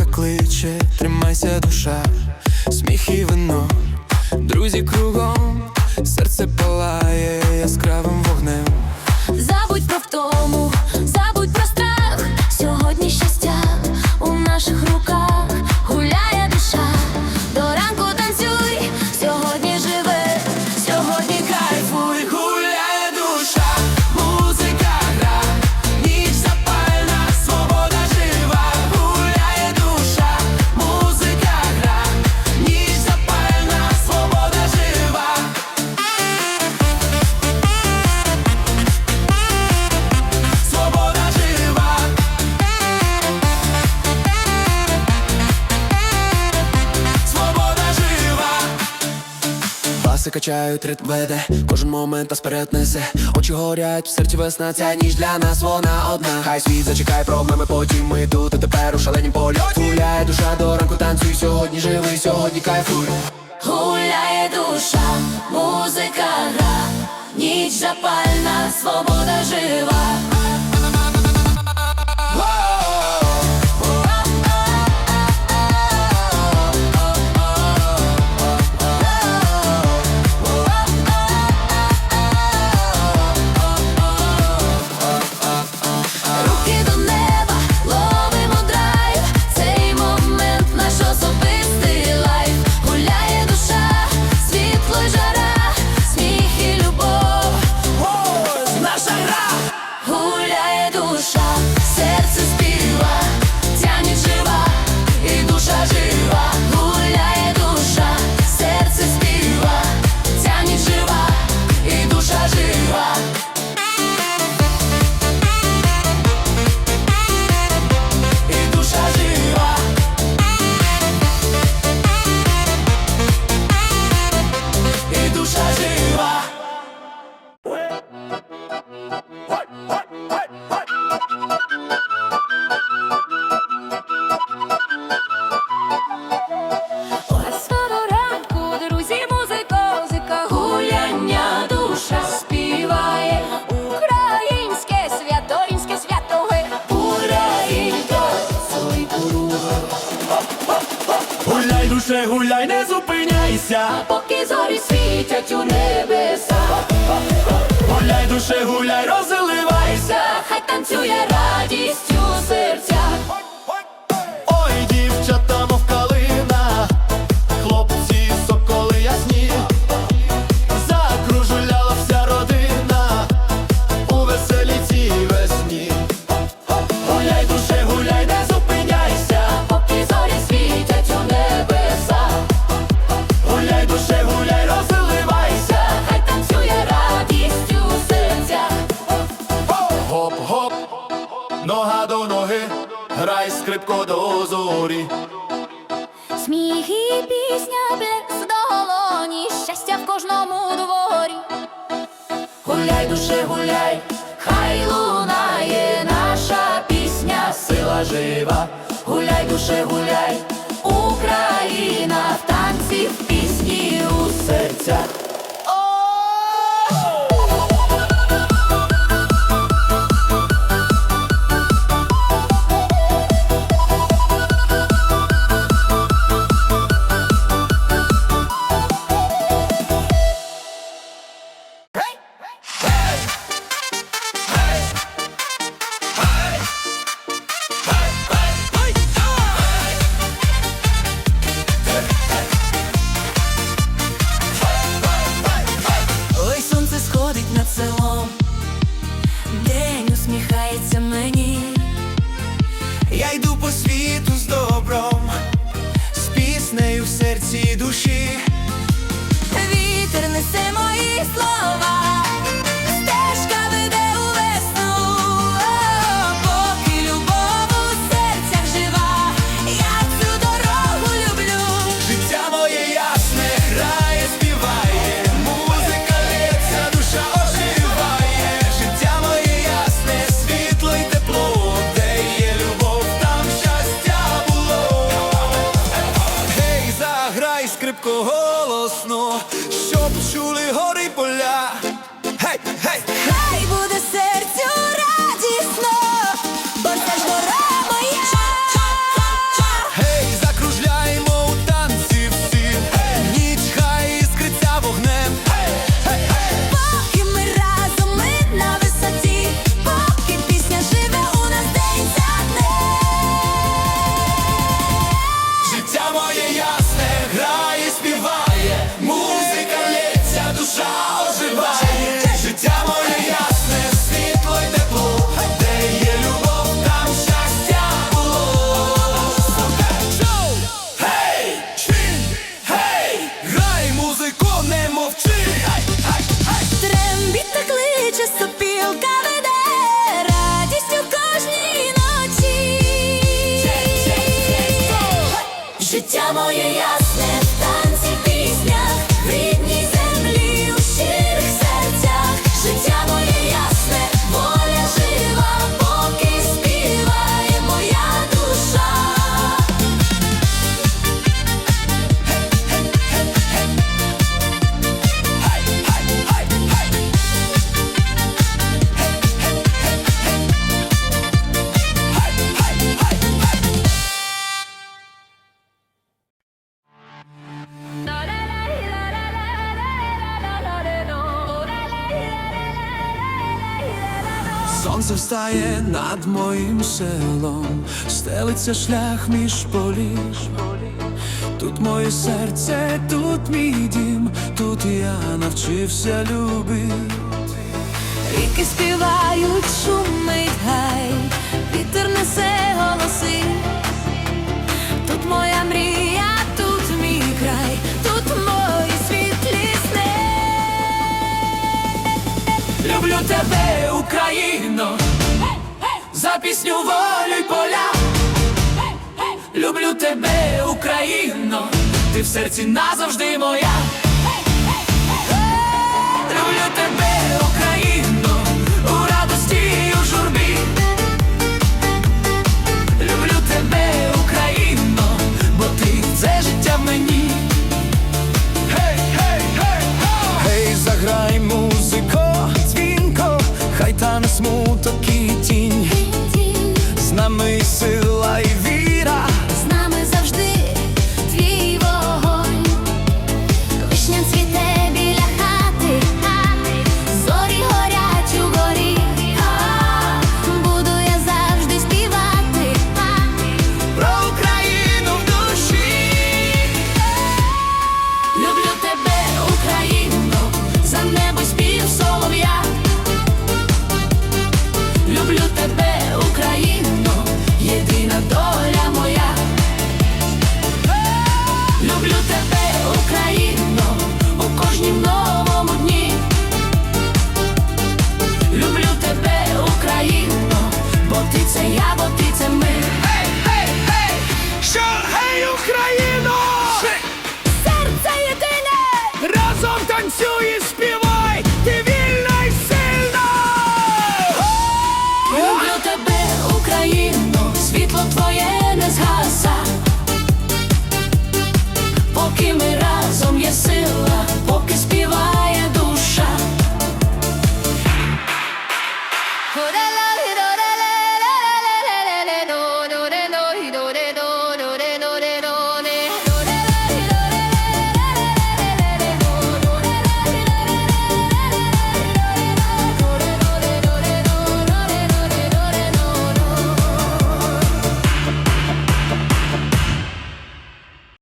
Музика кличе, тримайся душа, сміх і вино, друзі кругом, серце палає яскравим вогнем. Забудь про втому, Баси качають ритм веде, кожен момент нас вперед несе. Очі горять, в серці весна, ця ніч для нас вона одна. Хай світ зачекає проблеми, потім ми тут. І тепер у шаленім польоті. Гуляє душа до ранку, танцюй. Сьогодні живий, сьогодні кайфуй. Гуляє душа, музика гра, ніч запальна, свобода жива. Зупиняйся поки зорі світять у небеса, Гуляй, душе, гуляй, розливайся. Хай танцює до ноги, грай скрипко до зорі. Сміх і пісня без долоні, щастя в кожному дворі. Гуляй, душе, гуляй, хай лунає наша пісня, сила жива. Гуляй, душе, гуляй, Україна в танці, в пісні у серцях. І душі. Вітер несе мої слова, Сонце встає над моїм селом, стелиться шлях між полів. Тут моє серце, тут мій дім, тут я навчився любити. Ріки співають, шумить гай, за пісню волю й поля. Люблю тебе, Україно, ти в серці назавжди моя. Люблю тебе,